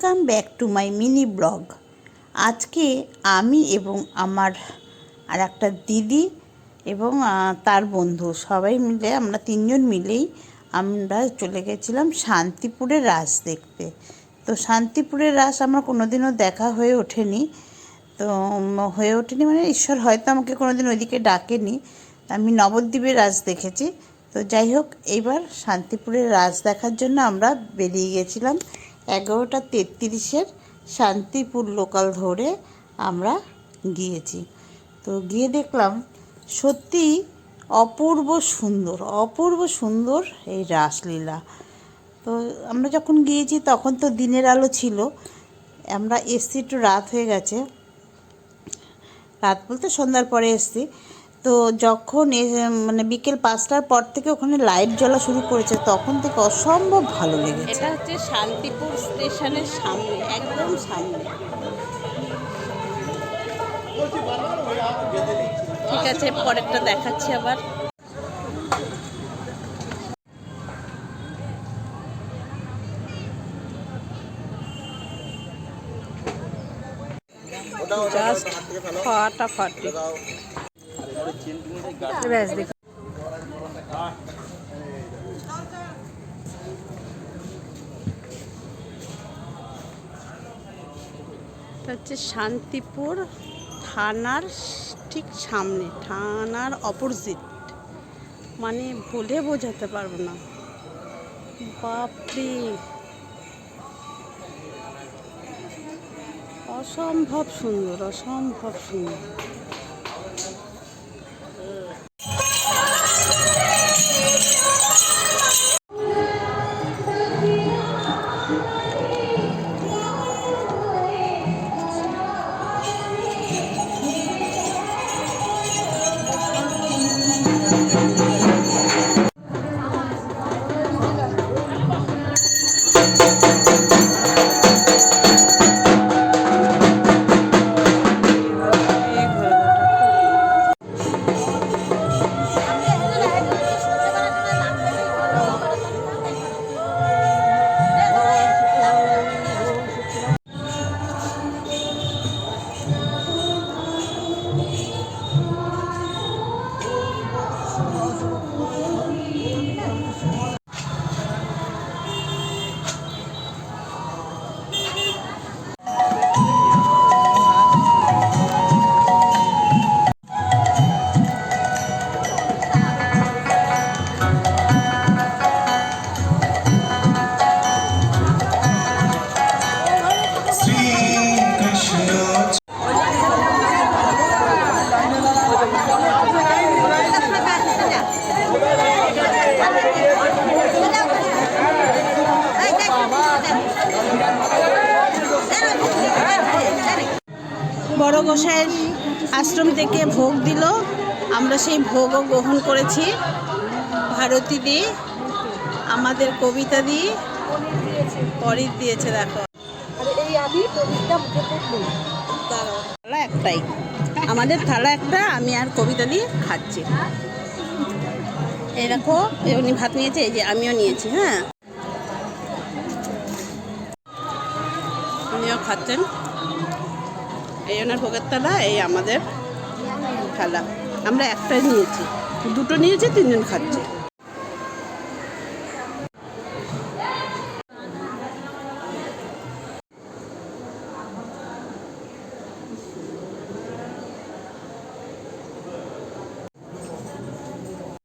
Welcome back to my mini blog আজকে আমি এবং আমার আর একটা দিদি এবং তার বন্ধু সবাই মিলে, আমরা তিনজন মিলেই আমরা চলে গেছিলাম শান্তিপুরের রাস দেখতে। তো শান্তিপুরের রাস আমার কোনোদিনও দেখা হয়ে ওঠেনি। তো হয়ে ওঠেনি মানে ঈশ্বর হয়তো আমাকে কোনোদিন ওইদিকে ডাকেনি। আমি নবদ্বীপের রাস দেখেছি। তো যাই হোক এইবার শান্তিপুরের রাস দেখার জন্য আমরা বেরিয়ে গেছিলাম। এগারোটা তেত্রিশের শান্তিপুর লোকাল ধরে আমরা গিয়েছি। তো গিয়ে দেখলাম সত্যি অপূর্ব সুন্দর অপূর্ব সুন্দর এই রাসলীলা। তো আমরা যখন গিয়েছি তখন তো দিনের আলো ছিল, আমরা এসছি একটু রাত হয়ে গেছে। রাত বলতে সন্ধ্যার পরে এসছি। তো যখন এ- মানে বিকেল পাঁচটার পর থেকে ওখানে লাইট জ্বলা শুরু করেছে তখন থেকে অসম্ভব ভালো লেগেছে। এটা হচ্ছে শান্তিপুর স্টেশনের সামনে একদম সামনে। ঠিক আছে পরেরটা দেখাচ্ছি আবার। জাস্ট ফাটাফাটি। হচ্ছে শান্তিপুর থানার ঠিক সামনে, থানার অপোজিট মানে বলে বোঝাতে পারব না। বাপরে! অসম্ভব সুন্দর অসম্ভব সুন্দর। বড় গোসাইয়ের আশ্রম থেকে ভোগ দিল। আমরা সেই ভোগও গ্রহণ করেছি। ভারতী দি আমাদের কবিতা দি পরিত দিয়েছে দেখো। থালা একটাই। আমাদের থালা একটা আমি আর কবিতা দিয়ে খাচ্ছি। এই দেখো উনি ভাত নিয়েছে এই যে আমিও নিয়েছি হ্যাঁ। উনিও খাচ্ছেন। এই ওনার ভোগের থালা এই আমাদের থালা। আমরা একটাই নিয়েছি। দুটো নিয়েছি তিনজন খাচ্ছে।